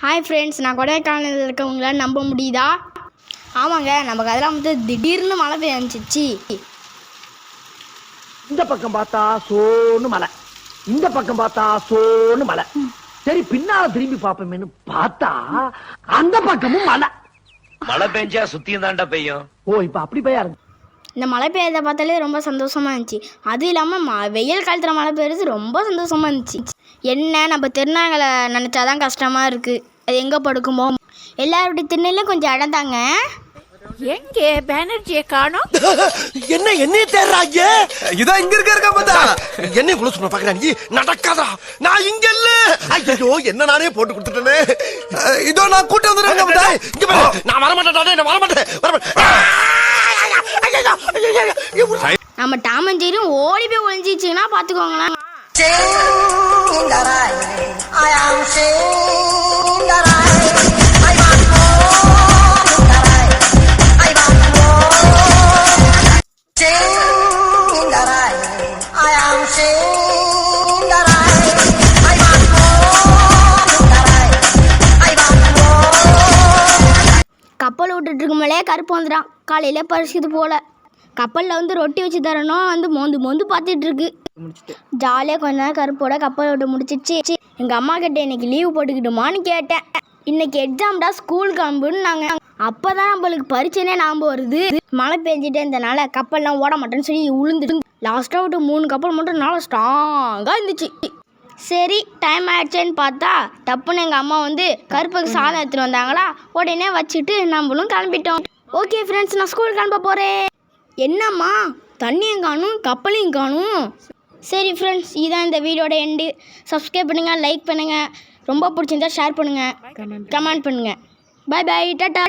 Hi friends நான் கொடைக்கானலில் இருக்கவங்கள நம்ப முடியுதா? ஆமாங்க நமக்கு அதெல்லாம் வந்து திடீர்னு மழை பெய்ய ஆரம்பிச்சிச்சு இந்த பக்கம் பார்த்தா சோன்னு மலை இந்த பக்கம் பார்த்தா சோன்னு மலை சரி பின்னால திரும்பி பாப்போமேன்னு பார்த்தா அந்த பக்கமும் மலை மழை பெஞ்சா சுத்தியும் தாண்டா பெய்யும். ஓ இப்ப அப்படி பையா இருக்கு. இந்த மழை பெய்யறத பார்த்தாலே ரொம்ப சந்தோஷமா இருந்துச்சு. அதுவும் இல்லாமல் ம வெயில் காலத்தில் மழை பெய்யுறது ரொம்ப சந்தோஷமா இருந்துச்சு. என்ன நம்ம திருநாங்களை நினச்சாதான் கஷ்டமா இருக்குது அது எங்கே படுக்குமோ? எல்லாருடைய திருநெல்லையும் கொஞ்சம் இடம் தாங்க எங்கே? பேனர்ஜியை காணோம். என்ன என்னைய தேடுறாங்க இதோ இங்க இருக்க இருக்க பார்த்தா. என்னைய குள்ள சொன்ன பாக்குறா நீ நடக்காதா நான் இங்க இல்ல. ஐயோ என்ன நானே போட்டு கொடுத்துட்டேனே. இதோ நான் கூட்டி வந்துடுறேங்க பார்த்தா. இங்க பாரு. நான் வர மாட்டேன் நான் வர மாட்டேன் வர நம்ம டாமஞ்சேரியும் ஓடி போய் ஒழிஞ்சிச்சுன்னா பார்த்துக்கோங்களேன். விட்டுட்டு இருக்கும்போதே கருப்பு வந்துட்டான் காலையில பறிச்சது போல. கப்பலில் வந்து ரொட்டி வச்சு தரணும். வந்து மோந்து மோந்து பார்த்துட்டு இருக்கு ஜாலியாக கொஞ்ச நேரம் கருப்போட கப்பல் விட்டு முடிச்சிச்சு. எங்கள் அம்மா கிட்ட இன்னைக்கு லீவ் போட்டுக்கிட்டுமான்னு கேட்டேன். இன்னைக்கு எக்ஸாம்டா ஸ்கூல் கிளம்புன்னு நாங்கள் அப்போ தான் நம்மளுக்கு பரிச்சைனே ஞாபகம் வருது. மழை பெஞ்சிட்டே இருந்தனால கப்பல்லாம் ஓட மாட்டேன்னு சொல்லி உளுந்துட்டு லாஸ்ட்டாக விட்டு மூணு கப்பல் மட்டும் நல்லா ஸ்ட்ராங்காக இருந்துச்சு. சரி டைம் ஆயிடுச்சேன்னு பார்த்தா டப்புன்னு எங்கள் அம்மா வந்து கருப்புக்கு சாதம் எடுத்துட்டு வந்தாங்களா? உடனே வச்சுட்டு நம்மளும் கிளம்பிட்டோம். ஓகே ஃப்ரெண்ட்ஸ் நான் ஸ்கூல் கிளம்ப போகிறேன் என்னம்மா? தண்ணியும் காணும் கப்பலையும் காணும். சரி ஃப்ரெண்ட்ஸ் இதான் இந்த வீடியோட எண்டு சப்ஸ்கிரைப் பண்ணுங்கள் லைக் பண்ணுங்கள் ரொம்ப பிடிச்சிருந்தா ஷேர் பண்ணுங்கள் கமெண்ட் பண்ணுங்கள் பை பை டாட்டா